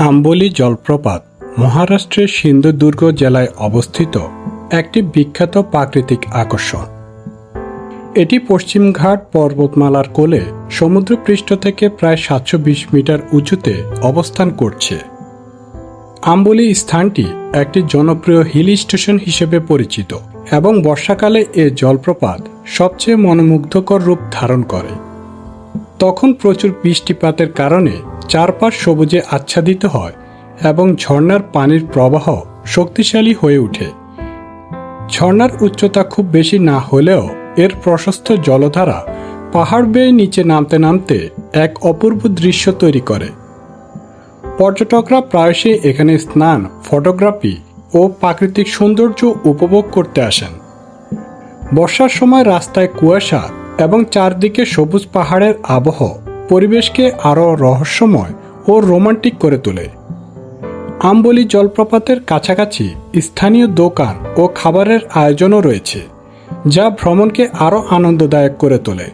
আম্বলি জলপ্রপাত মহারাষ্ট্রের সিন্ধুদুর্গ জেলায় অবস্থিত একটি বিখ্যাত প্রাকৃতিক আকর্ষণ। এটি পশ্চিমঘাট পর্বতমালার কোলে সমুদ্রপৃষ্ঠ থেকে প্রায় সাতশো বিশ মিটার উঁচুতে অবস্থান করছে। আম্বলি স্থানটি একটি জনপ্রিয় হিল স্টেশন হিসেবে পরিচিত এবং বর্ষাকালে এ জলপ্রপাত সবচেয়ে মনোমুগ্ধকর রূপ ধারণ করে। তখন প্রচুর বৃষ্টিপাতের কারণে চারপাশ সবুজে আচ্ছাদিত হয় এবং ঝর্ণার পানির প্রবাহ শক্তিশালী হয়ে ওঠে। ঝর্ণার উচ্চতা খুব বেশি না হলেও এর প্রশস্ত জলধারা পাহাড় বেয়ে নিচে নামতে নামতে এক অপূর্ব দৃশ্য তৈরি করে। পর্যটকরা প্রায়শই এখানে স্নান, ফটোগ্রাফি ও প্রাকৃতিক সৌন্দর্য উপভোগ করতে আসেন। বর্ষার সময় রাস্তায় কুয়াশা এবং চারদিকে সবুজ পাহাড়ের আবহ পরিবেশকে আরও রহস্যময় ও রোমান্টিক করে তোলে। আম্বলি জলপ্রপাতের কাছাকাছি স্থানীয় দোকান ও খাবারের আয়োজনও রয়েছে, যা ভ্রমণকে আরও আনন্দদায়ক করে তোলে।